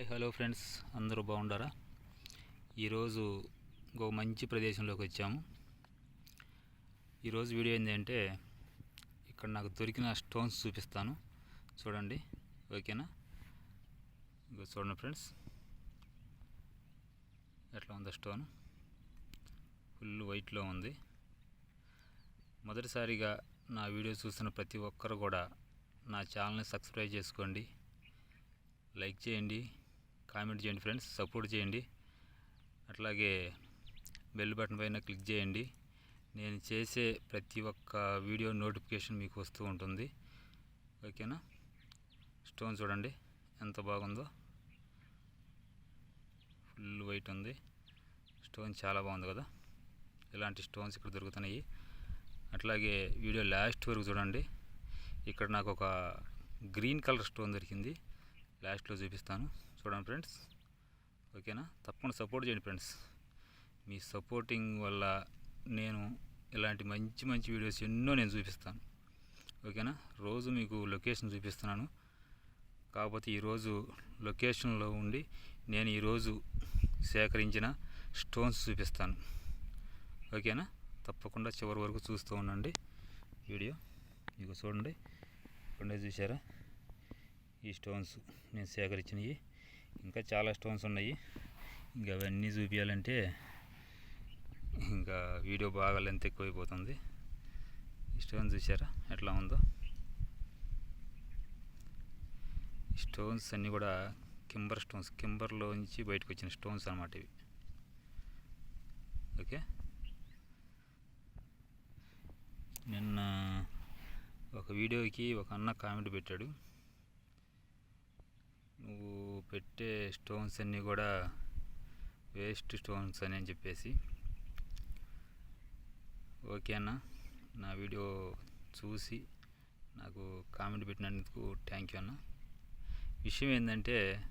Hello friends అందరూ బాగుండారా? ఈరోజు ఇంకో మంచి ప్రదేశంలోకి వచ్చాము. ఈరోజు వీడియో ఏంటంటే ఇక్కడ నాకు దొరికిన స్టోన్స్ చూపిస్తాను. చూడండి ఓకేనా? ఇంకో చూడండి ఫ్రెండ్స్. ఎట్లా ఉందో స్టోన్? ఫుల్ వైట్లో ఉంది. మొదటిసారిగా నా వీడియో చూస్తున్న ప్రతి ఒక్కరు కూడా నా ఛానల్ని సబ్స్క్రైబ్ చేసుకోండి. లైక్ చేయండి. కామెంట్ చేయండి ఫ్రెండ్స్ సపోర్ట్ చేయండి. అట్లాగే బెల్ బటన్ పైన క్లిక్ చేయండి. నేను చేసే ప్రతి ఒక్క వీడియో నోటిఫికేషన్ మీకు వస్తూ ఉంటుంది. ఓకేనా? స్టోన్ చూడండి ఎంత బాగుందో. ఫుల్ వైట్ ఉంది. స్టోన్ చాలా బాగుంది కదా. ఇలాంటి స్టోన్స్ ఇక్కడ దొరుకుతున్నాయి. అట్లాగే వీడియో లాస్ట్ వరకు చూడండి. ఇక్కడ నాకు ఒక గ్రీన్ కలర్ స్టోన్ దొరికింది. లాస్ట్లో చూపిస్తాను. చూడండి ఫ్రెండ్స్. ఓకేనా? తప్పకుండా సపోర్ట్ చేయండి ఫ్రెండ్స్. మీ సపోర్టింగ్ వల్ల నేను ఇలాంటి మంచి మంచి వీడియోస్ ఎన్నో నేను చూపిస్తాను. ఓకేనా? రోజు మీకు లొకేషన్ చూపిస్తున్నాను. కాకపోతే ఈరోజు లొకేషన్లో ఉండి నేను ఈరోజు సేకరించిన స్టోన్స్ చూపిస్తాను. ఓకేనా? తప్పకుండా చివరి వరకు చూస్తూ ఉండండి వీడియో. మీకు చూడండి. ఇప్పుడే చూసారా ఈ స్టోన్స్ నేను సేకరించినవి. ఇంకా చాలా స్టోన్స్ ఉన్నాయి. ఇంకా అవన్నీ చూపించాలంటే ఇంకా వీడియో బాగా లెంత్ ఎక్కువైపోతుంది. ఈ స్టోన్ చూసారా ఎట్లా ఉందో? ఈ స్టోన్స్ అన్నీ కూడా కింబర్ స్టోన్స్ కింబర్లో నుంచి బయటకు వచ్చిన స్టోన్స్ అన్నమాట ఇవి. ఓకే? నిన్న ఒక వీడియోకి ఒక అన్న కామెంట్ పెట్టాడు. నువ్వు పెట్టే స్టోన్స్ అన్నీ కూడా వేస్ట్ స్టోన్స్ అని అని చెప్పేసి. ఓకే అన్న నా వీడియో చూసి నాకు కామెంట్ పెట్టినందుకు థ్యాంక్ యూ అన్న. విషయం ఏంటంటే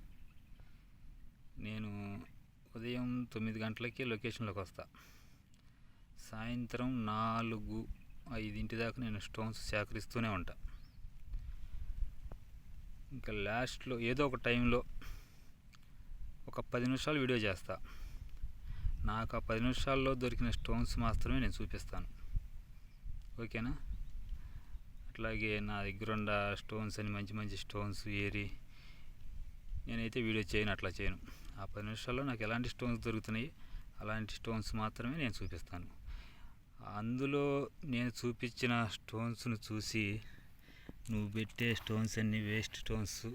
నేను ఉదయం తొమ్మిది గంటలకి లొకేషన్లోకి వస్తా. సాయంత్రం నాలుగు ఐదింటి దాకా నేను స్టోన్స్ సేకరిస్తూనే ఉంటాను ఇంకా లాస్ట్లో ఏదో ఒక టైంలో ఒక పది నిమిషాలు వీడియో చేస్తా. నాకు ఆ పది నిమిషాల్లో దొరికిన స్టోన్స్ మాత్రమే నేను చూపిస్తాను. ఓకేనా? అట్లాగే నా దగ్గర ఉన్న స్టోన్స్ అని మంచి మంచి స్టోన్స్ ఏరి నేనైతే వీడియో చేయను అట్లా చేయను. ఆ పది నిమిషాల్లో నాకు ఎలాంటి స్టోన్స్ దొరుకుతున్నాయి అలాంటి స్టోన్స్ మాత్రమే నేను చూపిస్తాను. అందులో నేను చూపించిన స్టోన్స్ను చూసి నువ్వు పెట్టే స్టోన్స్ అన్నీ వేస్ట్ స్టోన్స్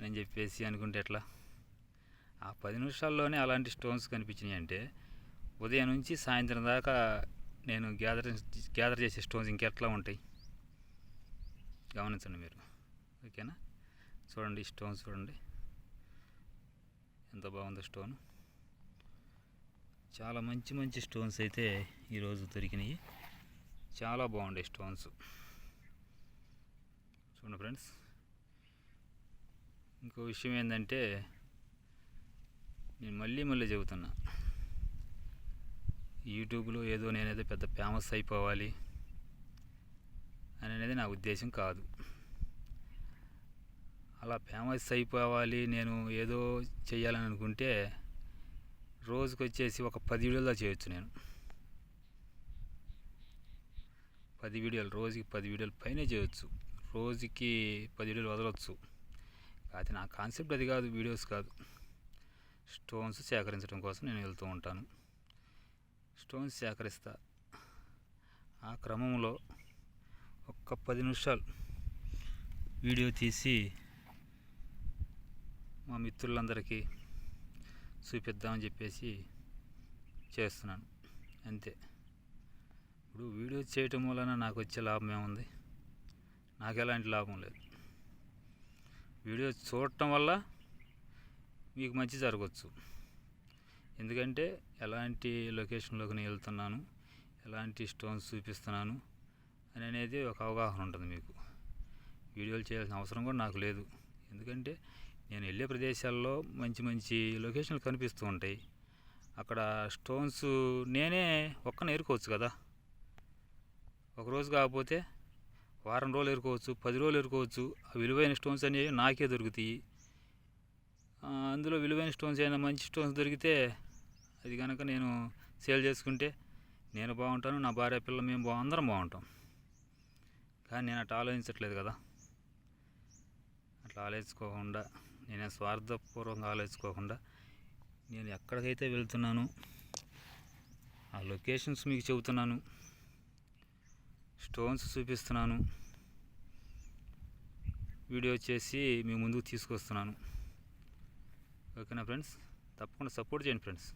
అని చెప్పేసి అనుకుంటే ఎట్లా? ఆ పది నిమిషాల్లోనే అలాంటి స్టోన్స్ కనిపించినాయి అంటే ఉదయం నుంచి సాయంత్రం దాకా నేను గ్యాదర్ గ్యాదర్ చేసే స్టోన్స్ ఇంకెట్లా ఉంటాయి? గమనించండి మీరు. ఓకేనా? చూడండి స్టోన్స్ చూడండి. ఎంత బాగుందో స్టోన్ చాలా మంచి మంచి స్టోన్స్ అయితే ఈరోజు దొరికినాయి. చాలా బాగుండే స్టోన్స్ చూడండి ఫ్రెండ్స్. ఇంకో విషయం ఏంటంటే నేను మళ్ళీ మళ్ళీ చెబుతున్నా. యూట్యూబ్లో ఏదో నేనేదో పెద్ద ఫేమస్ అయిపోవాలి అని అనేది నా ఉద్దేశం కాదు. అలా ఫేమస్ అయిపోవాలి నేను ఏదో చేయాలని అనుకుంటే రోజుకు వచ్చేసి ఒక పది వీడియోలు చేయొచ్చు నేను. పది వీడియోలు రోజుకి పది వీడియోలు పైనే చేయొచ్చు. రోజుకి పది వీడియోలు వదలవచ్చు అది నా కాన్సెప్ట్ అది కాదు వీడియోస్ కాదు. స్టోన్స్ సేకరించడం కోసం నేను వెళ్తూ ఉంటాను. స్టోన్స్ సేకరిస్తా. ఆ క్రమంలో ఒక్క పది నిమిషాలు వీడియో తీసి మా మిత్రులందరికీ చూపిద్దామని చెప్పేసి చేస్తున్నాను. అంతే. ఇప్పుడు వీడియో చేయటం వలన నాకు వచ్చే లాభం ఏముంది? నాకు ఎలాంటి లాభం లేదు. వీడియో చూడటం వల్ల మీకు మంచి జరగవచ్చు ఎందుకంటే ఎలాంటి లొకేషన్లోకి నేను వెళ్తున్నాను ఎలాంటి స్టోన్స్ చూపిస్తున్నాను అని అనేది ఒక అవగాహన ఉంటుంది మీకు. వీడియోలు చేయాల్సిన అవసరం కూడా నాకు లేదు. ఎందుకంటే నేను వెళ్ళే ప్రదేశాల్లో మంచి మంచి లొకేషన్లు కనిపిస్తూ ఉంటాయి. అక్కడ స్టోన్స్ నేనే ఒక్కనే నేర్కోవచ్చు కదా. ఒకరోజు కాకపోతే వారం రోజులు ఎరుకోవచ్చు పది రోజులు ఎరుకోవచ్చు ఆ విలువైన స్టోన్స్ అనేవి నాకే దొరుకుతాయి. అందులో విలువైన స్టోన్స్ అయినా మంచి స్టోన్స్ దొరికితే అది కనుక నేను సేల్ చేసుకుంటే నేను బాగుంటాను నా భార్య పిల్ల మేము బా అందరం బాగుంటాం. కానీ నేను అట్లా ఆలోచించట్లేదు కదా. అట్లా ఆలోచించుకోకుండా నేను స్వార్థపూర్వకంగా ఆలోచించుకోకుండా నేను ఎక్కడికైతే వెళ్తున్నాను ఆ లొకేషన్స్ మీకు చెబుతున్నాను. స్టోన్స్ చూపిస్తున్నాను. వీడియో చేసి మీ ముందుకు తీసుకొస్తున్నాను. ఓకేనా ఫ్రెండ్స్? తప్పకుండా సపోర్ట్ చేయండి ఫ్రెండ్స్.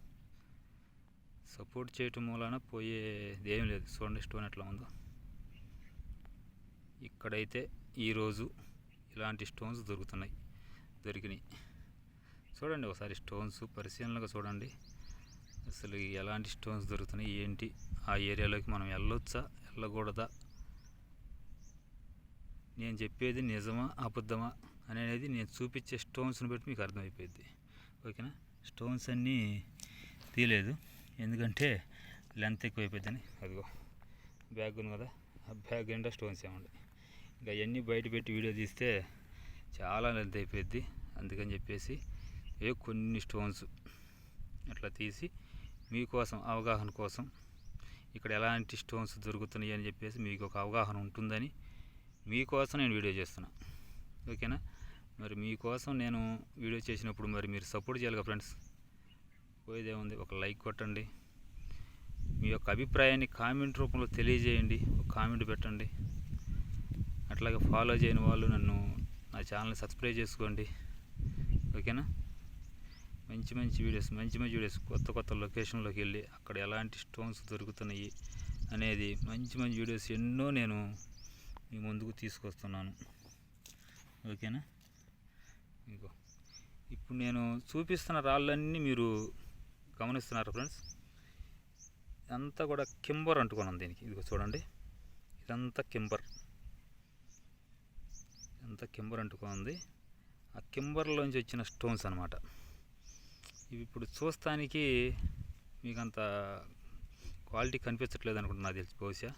సపోర్ట్ చేయటం మూలన పోయేది ఏం లేదు. చూడండి స్టోన్ ఎట్లా ఉందో. ఇక్కడైతే ఈరోజు ఇలాంటి స్టోన్స్ దొరుకుతున్నాయి. దొరికినాయి. చూడండి ఒకసారి స్టోన్స్ పరిశీలనగా చూడండి. అసలు ఎలాంటి స్టోన్స్ దొరుకుతున్నాయి? ఏంటి? ఆ ఏరియాలోకి మనం వెళ్ళొచ్చా? వెళ్ళకూడదా? నేను చెప్పేది నిజమా అబద్ధమా అనేది నేను చూపించే స్టోన్స్ని బట్టి మీకు అర్థమైపోయింది ఓకేనా? స్టోన్స్ అన్నీ తీయలేదు. ఎందుకంటే లెంత్ ఎక్కువైపోయిందని. అదిగో బ్యాగ్ ఉంది కదా ఆ బ్యాగ్ నిండా స్టోన్స్ ఏమండి ఇంకా అవన్నీ బయట పెట్టి వీడియో తీస్తే చాలా లెంత్ అయిపోయింది అందుకని చెప్పేసి ఏ కొన్ని స్టోన్స్ అట్లా తీసి మీకోసం అవగాహన కోసం ఇక్కడ ఎలాంటి స్టోన్స్ దొరుకుతున్నాయి అని చెప్పేసి మీకు ఒక అవగాహన ఉంటుందని మీకోసం నేను వీడియో చేస్తున్నా. ఓకేనా? మరి మీకోసం నేను వీడియో చేసినప్పుడు మరి మీరు సపోర్ట్ చేయాలి ఫ్రెండ్స్. పోయేదే ఉంది ఒక లైక్ కొట్టండి. మీ యొక్క అభిప్రాయాన్ని కామెంట్ రూపంలో తెలియజేయండి. ఒక కామెంట్ పెట్టండి. అట్లాగే ఫాలో చేయని వాళ్ళు నన్ను నా ఛానల్ని సబ్స్క్రైబ్ చేసుకోండి. ఓకేనా? మంచి మంచి వీడియోస్ మంచి మంచి వీడియోస్ కొత్త కొత్త లొకేషన్లోకి వెళ్ళి అక్కడ ఎలాంటి స్టోన్స్ దొరుకుతున్నాయి అనేది మంచి మంచి వీడియోస్ ఎన్నో నేను మీ ముందుకు తీసుకొస్తున్నాను. ఓకేనా? ఇంకో ఇప్పుడు నేను చూపిస్తున్న రాళ్ళన్నీ మీరు గమనిస్తున్నారు ఫ్రెండ్స్ అంతా కూడా కింబర్ అంటుకున్నాను దీనికి. ఇదిగో చూడండి. ఇదంతా కింబర్. ఇదంతా కింబర్ అంటుకుంది. ఆ కింబర్లోంచి వచ్చిన స్టోన్స్ అనమాట ఇవి ఇప్పుడు చూస్తానికి మీకు అంత క్వాలిటీ కనిపించట్లేదు అనుకుంటున్నా నాకు తెలిసి బహుశా.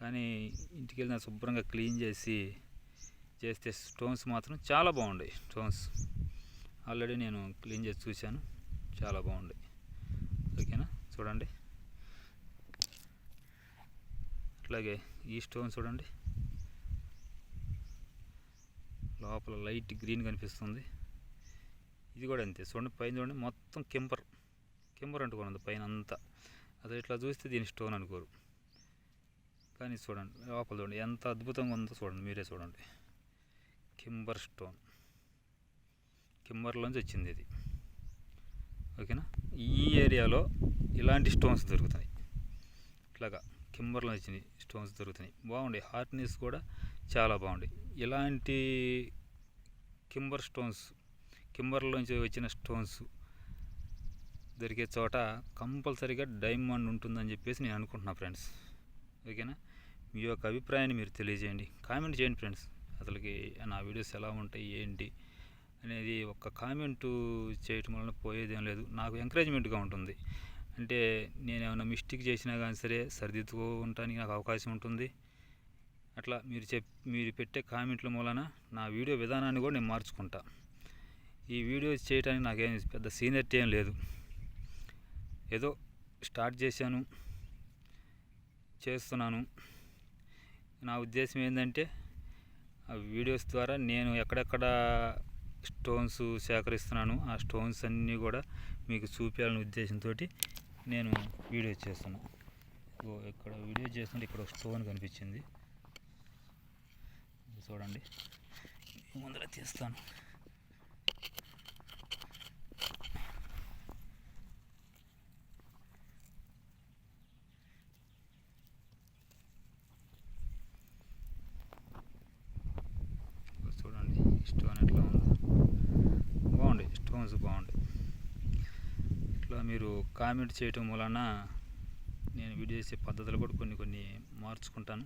కానీ ఇంటికి వెళ్ళిన శుభ్రంగా క్లీన్ చేసి చేస్తే స్టోన్స్ మాత్రం చాలా బాగున్నాయి స్టోన్స్. ఆల్రెడీ నేను క్లీన్ చేసి చూశాను చాలా బాగున్నాయి ఓకేనా? చూడండి. అట్లాగే ఈ స్టోన్ చూడండి. లోపల లైట్ గ్రీన్ కనిపిస్తుంది. ఇది కూడా అంతే. చూడండి పైన చూడండి మొత్తం కెంపర్ కెంపర్ అంటుకోండి పైన అంతా. అది ఇట్లా చూస్తే దీని స్టోన్ అనుకోరు. కానీ చూడండి లోపల చూడండి ఎంత అద్భుతంగా ఉందో చూడండి మీరే చూడండి. కింబర్ స్టోన్. కింబర్లోంచి వచ్చింది ఇది. ఓకేనా? ఈ ఏరియాలో ఇలాంటి స్టోన్స్ దొరుకుతాయి. ఇట్లాగా కింబర్లో వచ్చినాయి స్టోన్స్ దొరుకుతున్నాయి బాగుండే. హార్ట్నెస్ కూడా చాలా బాగుండే. ఇలాంటి కింబర్ స్టోన్స్ కింబర్లోంచి వచ్చిన స్టోన్స్. దొరికే చోట కంపల్సరీగా డైమండ్ ఉంటుందని చెప్పేసి నేను అనుకుంటున్నా ఫ్రెండ్స్. ఓకేనా? మీ యొక్క అభిప్రాయాన్ని మీరు తెలియజేయండి. కామెంట్ చేయండి ఫ్రెండ్స్. అసలుకి నా వీడియోస్ ఎలా ఉంటాయి ఏంటి అనేది ఒక్క కామెంట్ చేయటం వలన పోయేదేం లేదు. నాకు ఎంకరేజ్మెంట్గా ఉంటుంది. అంటే నేను ఏమైనా మిస్టేక్ చేసినా కానీ సరే సరిదిద్దుకోవటానికి నాకు అవకాశం ఉంటుంది. అట్లా మీరు చెప్ మీరు పెట్టే కామెంట్ల మూలన నా వీడియో విధానాన్ని కూడా నేను మార్చుకుంటా. ఈ వీడియో చేయడానికి నాకేం పెద్ద సీనియర్టీ ఏం లేదు. ఏదో స్టార్ట్ చేశాను. చేస్తున్నాను. నా ఉద్దేశం ఏంటంటే ఆ వీడియోస్ ద్వారా నేను ఎక్కడెక్కడ స్టోన్స్ సేకరిస్తున్నాను. ఆ స్టోన్స్ అన్నీ కూడా మీకు చూపించాలనే ఉద్దేశంతో నేను వీడియో చేస్తున్నాను ఇక్కడ వీడియో చేస్తుంటే ఇక్కడ ఒక స్టోన్ కనిపించింది. చూడండి. ముందర తీస్తాను ఇదిగో చూడండి స్టోన్ ఎట్లా ఉందో బాగుంది. స్టోన్స్ ఇట్లా మీరు కామెంట్ చేయటం వలన నేను వీడియో చేసే పద్ధతులు కూడా కొన్ని కొన్ని మార్చుకుంటాను.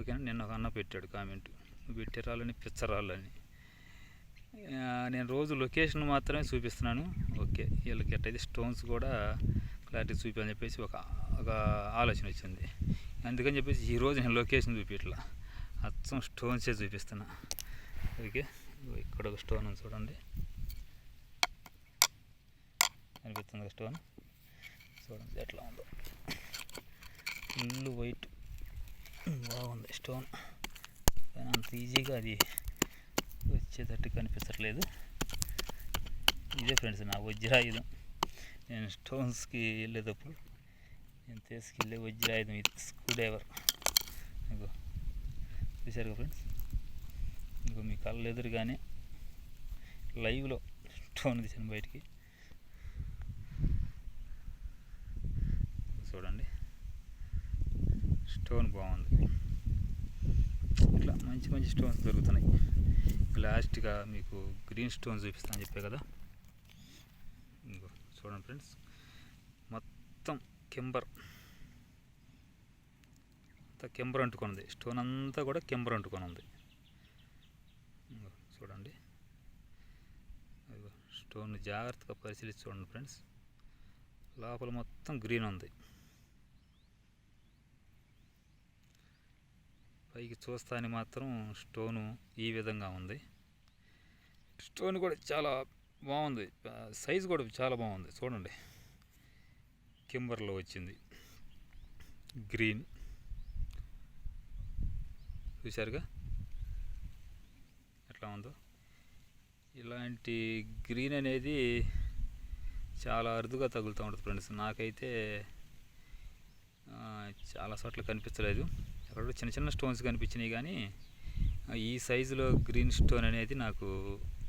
ఓకేనా? నిన్న ఒక అన్న పెట్టాడు కామెంట్. నువ్వు పెట్టే రాళ్ళని పిచ్చరాళ్ళని నేను రోజు లొకేషన్ మాత్రమే చూపిస్తున్నాను. ఓకే. వీళ్ళకి ఎట్టయితే స్టోన్స్ కూడా క్లారిటీ చూపించని చెప్పేసి ఒక ఒక ఆలోచన వచ్చింది. అందుకని చెప్పేసి ఈరోజు నేను లొకేషన్ చూపించట్లా అచ్చం స్టోన్సే చూపిస్తున్నా. ఓకే. ఇక్కడ ఒక స్టోన్ ఉంది చూడండి. కనిపిస్తుంది స్టోన్ చూడండి ఎట్లా ఉందో. ఫుల్ వైట్ బాగుంది స్టోన్ కానీ అంత ఈజీగా అది వచ్చేటట్టు కనిపించట్లేదు. ఇదే ఫ్రెండ్స్ నా వజ్రాయుధం. నేను స్టోన్స్కి వెళ్ళేటప్పుడు నేను తీసుకెళ్ళే వజ్రాయుధం ఇది స్క్రూ డ్రైవర్ ఇగో చూశారు కదా ఫ్రెండ్స్ ఇంకో మీ కళ్ళు ఎదురుగానే లైవ్లో స్టోన్ తీసాను బయటికి. చూడండి. స్టోన్ బాగుంది. ఇట్లా మంచి మంచి స్టోన్స్ దొరుకుతున్నాయి. లాస్ట్గా మీకు గ్రీన్ స్టోన్స్ చూపిస్తాను చెప్పే కదా. ఇంకో చూడండి ఫ్రెండ్స్. మొత్తం కెంబర్. అంతా కెంబర్ అంటుకొని ఉంది స్టోన్ అంతా కూడా కెంబర్ అంటుకొని ఉంది ఇంగో చూడండి స్టోన్ జాగ్రత్తగా పరిశీలించి చూడండి ఫ్రెండ్స్. లోపల మొత్తం గ్రీన్ ఉంది. పైకి చూస్తాని మాత్రం స్టోను ఈ విధంగా ఉంది. స్టోన్ కూడా చాలా బాగుంది. సైజు కూడా చాలా బాగుంది. చూడండి. కింబర్లో వచ్చింది. గ్రీన్. చూశారుగా? ఎట్లా ఉందో? ఇలాంటి గ్రీన్ అనేది చాలా అరుదుగా తగులుతూ ఉంటుంది ఫ్రెండ్స్. నాకైతే చాలా చోట్ల కనిపించలేదు. అక్కడ చిన్న చిన్న స్టోన్స్ కనిపించినాయి కానీ ఈ సైజులో గ్రీన్ స్టోన్ అనేది నాకు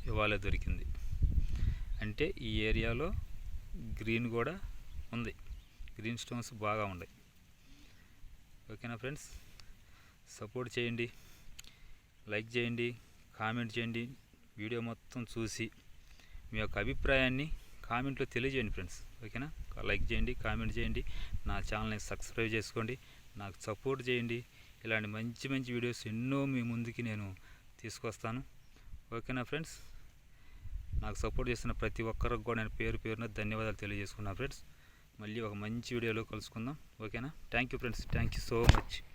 ఇవాళ దొరికింది. అంటే ఈ ఏరియాలో గ్రీన్ కూడా ఉంది. గ్రీన్ స్టోన్స్ బాగా ఉన్నాయి. ఓకేనా ఫ్రెండ్స్ సపోర్ట్ చేయండి. లైక్ చేయండి. కామెంట్ చేయండి. వీడియో మొత్తం చూసి మీ యొక్క అభిప్రాయాన్ని కామెంట్లో తెలియజేయండి ఫ్రెండ్స్ ఓకేనా లైక్ చేయండి కామెంట్ చేయండి. నా ఛానల్ని సబ్స్క్రైబ్ చేసుకోండి. నాకు సపోర్ట్ చేయండి. ఇలాంటి మంచి మంచి వీడియోస్ ఎన్నో మీ ముందుకి నేను తీసుకొస్తాను. ఓకేనా ఫ్రెండ్స్? నాకు సపోర్ట్ చేస్తున్న ప్రతి ఒక్కరికి కూడా నేను పేరు పేరున ధన్యవాదాలు తెలియజేసుకున్నా ఫ్రెండ్స్. మళ్ళీ ఒక మంచి వీడియోలో కలుసుకుందాం. ఓకేనా? Thank you friends. Thank you so much.